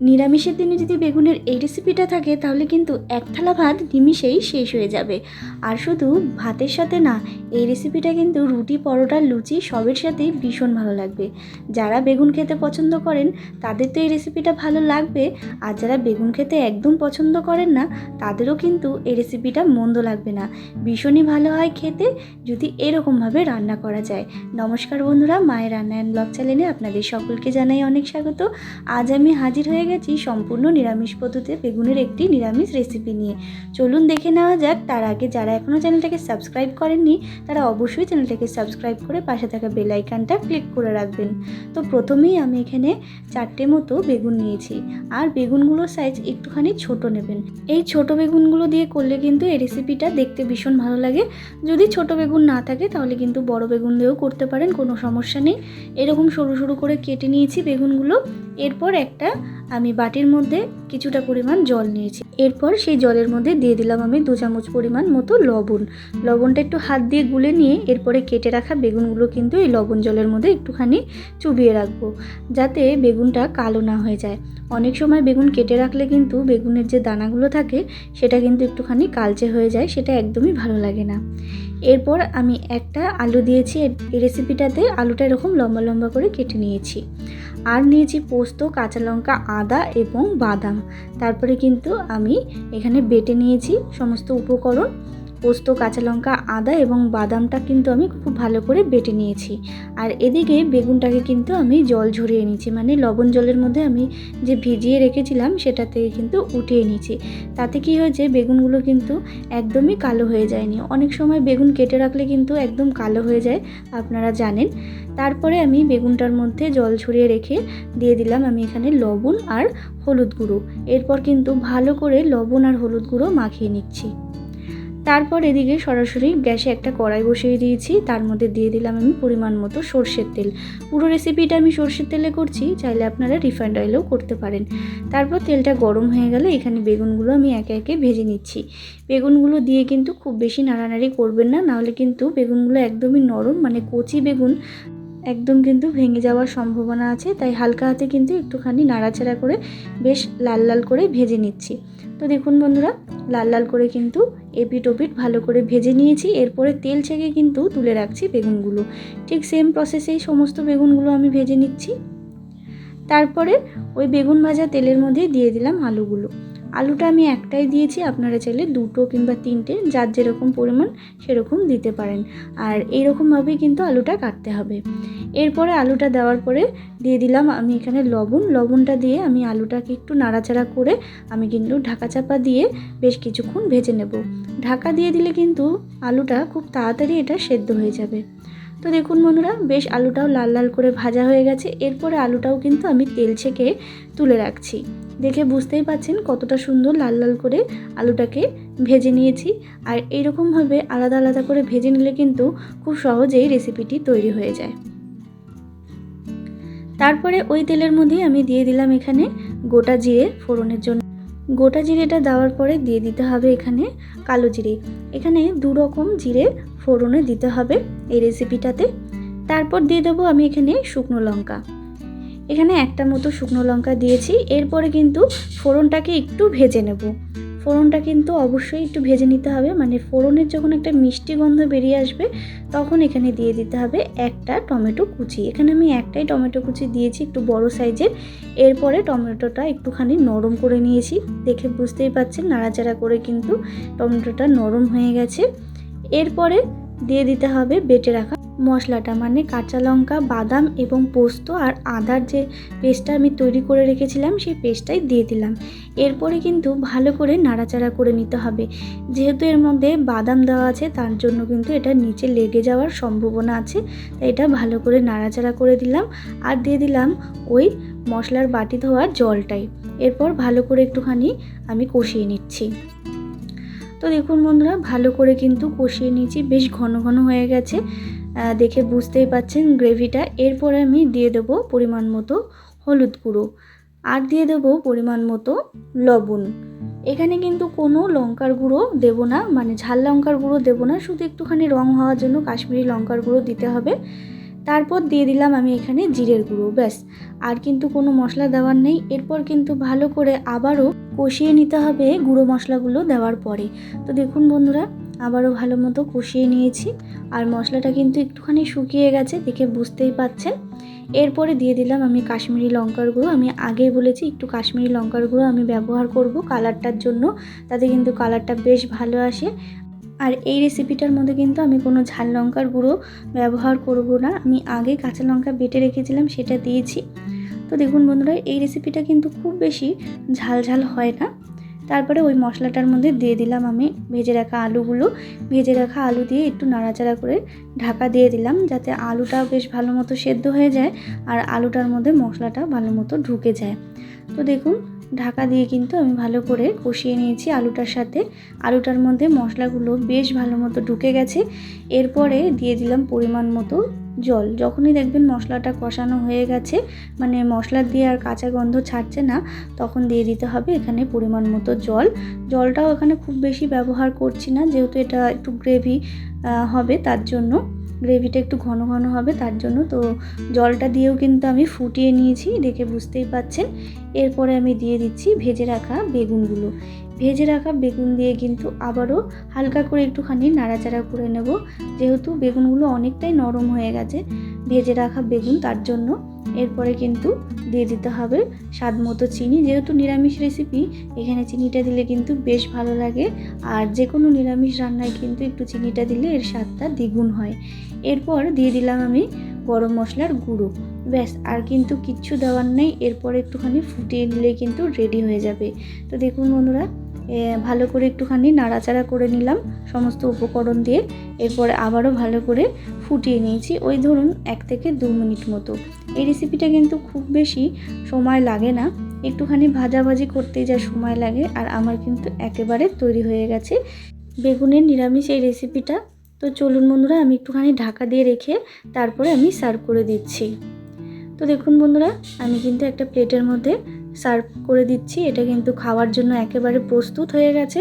নিরামিষের দিনে যদি বেগুনের এই রেসিপিটা থাকে, তাহলে কিন্তু এক থালা ভাত নিমিষেই শেষ হয়ে যাবে। আর শুধু ভাতের সাথে না, এই রেসিপিটা কিন্তু রুটি, পরোটা, লুচি সবের সাথেই ভীষণ ভালো লাগবে। যারা বেগুন খেতে পছন্দ করেন, তাদের তো এই রেসিপিটা ভালো লাগবে। আর যারা বেগুন খেতে একদম পছন্দ করেন না, তাদেরও কিন্তু এই রেসিপিটা মন্দ লাগবে না। ভীষণই ভালো হয় খেতে, যদি এরকমভাবে রান্না করা যায়। নমস্কার বন্ধুরা, মায়ের রান্না অ্যান্ড ব্লগ চ্যানেলে আপনাদের সকলকে জানাই অনেক স্বাগত। আজ আমি হাজির হয়ে গেছি সম্পূর্ণ নিরামিষ পদ্ধতিতে বেগুনের একটি নিরামিষ রেসিপি নিয়ে। চলুন দেখে নেওয়া যাক, তার আগে যারা এখনও চ্যানেলটাকে সাবস্ক্রাইব করেননি, তারা অবশ্যই চ্যানেলটাকে সাবস্ক্রাইব করে পাশে থাকা বেল আইকনটা ক্লিক করে রাখবেন। তো প্রথমেই আমি এখানে চারটে মতো বেগুন নিয়েছি, আর বেগুনগুলোর সাইজ একটুখানি ছোট নেবেন। এই ছোট বেগুনগুলো দিয়ে করলে কিন্তু এই রেসিপিটা দেখতে ভীষণ ভালো লাগে। যদি ছোট বেগুন না থাকে, তাহলে কিন্তু বড় বেগুন দিয়েও করতে পারেন, কোনো সমস্যা নেই। এরকম সরু সরু করে কেটে নিয়েছি বেগুনগুলো। এরপর একটা আমি বাটির মধ্যে কিছুটা পরিমাণ জল নিয়েছি। এরপর সেই জলের মধ্যে দিয়ে দিলাম আমি দু চামচ পরিমাণ মতো লবণ। লবণটা একটু হাত দিয়ে গুলে নিয়ে এরপরে কেটে রাখা বেগুনগুলো কিন্তু এই লবণ জলের মধ্যে একটুখানি চুবিয়ে রাখব, যাতে বেগুনটা কালো না হয়ে যায়। অনেক সময় বেগুন কেটে রাখলে কিন্তু বেগুনের যে দানাগুলো থাকে, সেটা কিন্তু একটুখানি কালচে হয়ে যায়, সেটা একদমই ভালো লাগে না। এরপর আমি একটা আলু দিয়েছি এই রেসিপিটাতে আলুটা এরকম লম্বা লম্বা করে কেটে নিয়েছি। আর নিয়েছি পোস্ত, কাঁচা লঙ্কা, আদা এবং বাদাম। তারপরে কিন্তু আমি এখানে বেটে নিয়েছি সমস্ত উপকরণ। পোস্ত, কাঁচা লঙ্কা, আদা এবং বাদামটা কিন্তু আমি খুব ভালো করে বেটে নিয়েছি। আর এদিকে বেগুনটাকে কিন্তু আমি জল ঝরিয়ে নিয়েছি। মানে লবণ জলের মধ্যে আমি যে ভিজিয়ে রেখেছিলাম সেটা থেকে কিন্তু উঠিয়ে নিয়েছি। তাতে কি হয়েছে, বেগুনগুলো কিন্তু একদমই কালো হয়ে যায়নি। অনেক সময় বেগুন কেটে রাখলে কিন্তু একদম কালো হয়ে যায়, আপনারা জানেন। তারপরে আমি বেগুনটার মধ্যে জল ছড়িয়ে রেখে দিয়ে দিলাম আমি এখানে লবণ আর হলুদ গুঁড়ো। এরপর কিন্তু ভালো করে লবণ আর হলুদ গুঁড়ো মাখিয়ে নিচ্ছি। তারপর এদিকে সরাসরি গ্যাসে একটা কড়াই বসিয়ে দিয়েছি, তার মধ্যে দিয়ে দিলাম আমি পরিমাণ মতো সর্ষের তেল। পুরো রেসিপিটা আমি সর্ষের তেলে করছি, চাইলে আপনারা রিফাইন্ড অয়েলেও করতে পারেন। তারপর তেলটা গরম হয়ে গেলে এখানে বেগুনগুলো আমি একে একে ভেজে নিচ্ছি। বেগুনগুলো দিয়ে কিন্তু খুব বেশি নাড়ানাড়ি করবেন না, নাহলে কিন্তু বেগুনগুলো একদমই নরম মানে কচি বেগুন একদম কিন্তু ভেঙে যাওয়ার সম্ভাবনা আছে, তাই হালকা হাতে কিন্তু একটুখানি নাড়াচাড়া করে বেশ লাল লাল করে ভেজে নিচ্ছি। তো দেখুন বন্ধুরা, লাল লাল করে কিন্তু এপিট ওপিট ভালো করে ভেজে নিয়েছি, এরপরে তেল ছেঁকে কিন্তু তুলে রাখছি বেগুনগুলো। ঠিক সেম প্রসেসেই সমস্ত বেগুনগুলো আমি ভেজে নিচ্ছি। তারপরে ওই বেগুন ভাজা তেলের মধ্যে দিয়ে দিলাম আলুগুলো। আলুটা আমি একটাই দিয়েছি, আপনারা চাইলে দুটো কিংবা তিনটে, যার যেরকম পরিমাণ সেরকম দিতে পারেন। আর এইরকমভাবেই কিন্তু আলুটা কাটতে হবে। এরপরে আলুটা দেওয়ার পরে দিয়ে দিলাম আমি এখানে লবণ। লবণটা দিয়ে আমি আলুটাকে একটু নাড়াচাড়া করে আমি কিন্তু ঢাকা চাপা দিয়ে বেশ কিছুক্ষণ ভেজে নেব। ঢাকা দিয়ে দিলে কিন্তু আলুটা খুব তাড়াতাড়ি এটা সেদ্ধ হয়ে যাবে। তো দেখুন বন্ধুরা, বেশ আলুটাও লাল লাল করে ভাজা হয়ে গেছে। এরপরে আলুটাও কিন্তু আমি তেল ছেঁকে তুলে রাখছি। দেখে বুঝতেই পাচ্ছেন কতটা সুন্দর লাল লাল করে আলুটাকে ভেজে নিয়েছি। আর এইরকমভাবে আলাদা আলাদা করে ভেজে নিলে কিন্তু খুব সহজেই রেসিপিটি তৈরি হয়ে যায়। তারপরে ওই তেলের মধ্যেই আমি দিয়ে দিলাম এখানে গোটা জিরে ফোড়নের জন্য। গোটা জিরেটা দেওয়ার পরে দিয়ে দিতে হবে এখানে কালো জিরে। এখানে দু রকম জিরে ফোড়নে দিতে হবে এই রেসিপিটাতে তারপর দিয়ে দেবো আমি এখানে শুকনো লঙ্কা। এখানে একটা মতো শুকনো লঙ্কা দিয়েছি। এরপরে কিন্তু ফোড়নটাকে একটু ভেজে নেব। ফোড়নটা কিন্তু অবশ্যই একটু ভেজে নিতে হবে। মানে ফোড়নের যখন একটা মিষ্টি গন্ধ বেরিয়ে আসবে, তখন এখানে দিয়ে দিতে হবে একটা টমেটো কুচি। এখানে আমি একটাই টমেটো কুচি দিয়েছি একটু বড় সাইজের। এরপরে টমেটোটা একটুখানি নরম করে নিয়েছি। দেখে বুঝতেই পাচ্ছেন, নাড়াচাড়া করে কিন্তু টমেটোটা নরম হয়ে গেছে। এরপরে দিয়ে দিতে হবে বেটে রাখা মশলাটা মানে কাঁচা লঙ্কা, বাদাম এবং পোস্ত আর আদার যে পেস্টটা আমি তৈরি করে রেখেছিলাম সেই পেস্টটাই দিয়ে দিলাম। এরপরে কিন্তু ভালো করে নাড়াচাড়া করে নিতে হবে। যেহেতু এর মধ্যে বাদাম দেওয়া আছে, তার জন্য কিন্তু এটা নিচে লেগে যাওয়ার সম্ভাবনা আছে, তাই এটা ভালো করে নাড়াচাড়া করে দিলাম আর দিয়ে দিলাম ওই মশলার বাটি ধোয়ার জলটাই। এরপর ভালো করে একটুখানি আমি কষিয়ে নিচ্ছি। তো দেখুন বন্ধুরা, ভালো করে কিন্তু কষিয়ে নিয়েছি। বেশ ঘন ঘন হয়ে গেছে। দেখে বুঝতেই পাচ্ছেন গ্রেভিটা। এরপরে আমি দিয়ে দেবো পরিমাণ মতো হলুদ গুঁড়ো আর দিয়ে দেবো পরিমাণ মতো লবণ। এখানে কিন্তু কোনো লঙ্কার গুঁড়ো দেবো না মানে ঝাল লঙ্কার গুঁড়ো দেবো না, শুধু একটুখানি রং হওয়ার জন্য কাশ্মীরি লঙ্কার গুঁড়ো দিতে হবে। তারপর দিয়ে দিলাম আমি এখানে জিরের গুঁড়ো, ব্যাস। আর কিন্তু কোনো মশলা দেওয়ার নেই। এরপর কিন্তু ভালো করে আবারও কষিয়ে নিতে হবে গুঁড়ো মশলাগুলো দেওয়ার পরে। তো দেখুন বন্ধুরা, আবারও ভালো মতো কষিয়ে নিয়েছি। আর মশলাটা কিন্তু একটুখানি শুকিয়ে গেছে দেখে বুঝতেই পাচ্ছেন। এরপরে দিয়ে দিলাম আমি কাশ্মীরি লঙ্কার গুঁড়ো। আমি আগেই বলেছি একটু কাশ্মীরি লঙ্কার গুঁড়ো আমি ব্যবহার করব কালারটার জন্য, তাতে কিন্তু কালারটা বেশ ভালো আসে। আর এই রেসিপিটার মধ্যে কিন্তু আমি কোনো ঝাল লঙ্কার গুঁড়ো ব্যবহার করব না। আমি আগে কাঁচা লঙ্কা বেটে রেখেছিলাম, সেটা দিয়েছি। তো দেখুন বন্ধুরা, এই রেসিপিটা কিন্তু খুব বেশি ঝাল ঝাল হয় না। তারপরে ওই মশলাটার মধ্যে দিয়ে দিলাম আমি ভেজে রাখা আলুগুলো। ভেজে রাখা আলু দিয়ে একটু নাড়াচাড়া করে ঢাকা দিয়ে দিলাম যাতে আলুটা বেশ ভালো মতো সেদ্ধ হয়ে যায় আর আলুটার মধ্যে মশলাটা ভালো মতো ঢুকে যায়। তো দেখুন, ঢাকা দিয়ে কিন্তু আমি ভালো করে কষিয়ে নিয়েছি আলুটার সাথে। আলুটার মধ্যে মশলাগুলো বেশ ভালো মতো ঢুকে গেছে। এরপরে দিয়ে দিলাম পরিমাণ মতো জল। যখনই দেখবেন মশলাটা কষানো হয়ে গেছে মানে মশলা দিয়ে আর কাঁচা গন্ধ ছাড়ছে না, তখন দিয়ে দিতে হবে এখানে পরিমাণ মতো জল। জলটাও এখানে খুব বেশি ব্যবহার করছি না, যেহেতু এটা একটু গ্রেভি হবে তার জন্য। গ্রেভিটা একটু ঘন ঘন হবে তার জন্য। তো জলটা দিয়েও কিন্তু আমি ফুটিয়ে নিয়েছি, দেখে বুঝতেই পাচ্ছেন। এরপরে আমি দিয়ে দিচ্ছি ভেজে রাখা বেগুনগুলো। ভেজে রাখা বেগুন দিয়ে কিন্তু আবারও হালকা করে একটুখানি নাড়াচাড়া করে নেব। যেহেতু বেগুনগুলো অনেকটাই নরম হয়ে গেছে, ভেজে রাখা বেগুন তার জন্য। এরপরে কিন্তু দিয়ে দিতে হবে স্বাদ মতো চিনি। যেহেতু নিরামিষ রেসিপি এখানে চিনিটা দিলে কিন্তু বেশ ভালো লাগে। আর যে কোনো নিরামিষ রান্নায় কিন্তু একটু চিনিটা দিলে এর স্বাদটা দ্বিগুণ হয়। এরপর দিয়ে দিলাম আমি গরম মশলার গুঁড়ো। ব্যাস, আর কিন্তু কিচ্ছু দেওয়ার নেই। এরপর একটুখানি ফুটিয়ে নিলে কিন্তু রেডি হয়ে যাবে। তো দেখুন বন্ধুরা ভালো করে একটুখানি নাড়াচাড়া করে নিলাম সমস্ত উপকরণ দিয়ে। এরপরে আবারও ভালো করে ফুটিয়ে নিয়েছি ওই ধরুন এক থেকে দু মিনিট মতো। এই রেসিপিটা কিন্তু খুব বেশি সময় লাগে না। একটুখানি ভাজাভাজি করতেই যা সময় লাগে আর আমার কিন্তু একেবারে তৈরি হয়ে গেছে। বেগুনের নিরামিষ এই রেসিপিটা তো চলুন বন্ধুরা, আমি একটুখানি ঢাকা দিয়ে রেখে তারপরে আমি সার্ভ করে দিচ্ছি। তো দেখুন বন্ধুরা, আমি কিন্তু একটা প্লেটের মধ্যে সার্ভ করে দিচ্ছি। এটা কিন্তু খাওয়ার জন্য একেবারে প্রস্তুত হয়ে গেছে।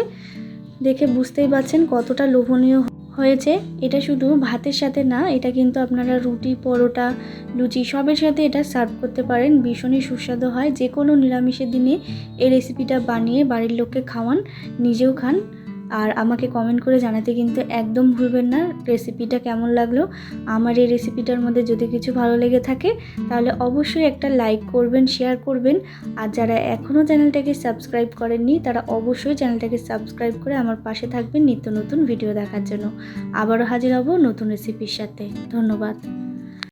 দেখে বুঝতেই পারছেন কতটা লোভনীয় হয়েছে। এটা শুধু ভাতের সাথে না, এটা কিন্তু আপনারা রুটি, পরোটা, লুচি সবের সাথে এটা সার্ভ করতে পারেন। ভীষণই সুস্বাদু হয়। যে কোনো নিরামিষের দিনে এই রেসিপিটা বানিয়ে বাড়ির লোককে খাওয়ান, নিজেও খান। আর আমাকে কমেন্ট করে জানাতে কিন্তু একদম ভুলবেন না রেসিপিটা কেমন লাগল? আমার এই রেসিপিটার মধ্যে যদি কিছু ভালো লেগে থাকে, তাহলে অবশ্যই একটা লাইক করবেন শেয়ার করবেন। আর যারা এখনও চ্যানেলটাকে সাবস্ক্রাইব করেননি, তারা অবশ্যই চ্যানেলটাকে সাবস্ক্রাইব করে আমার পাশে থাকবেন নিত্য নতুন ভিডিও দেখার জন্য। আবারও হাজির হব নতুন রেসিপির সাথে। ধন্যবাদ।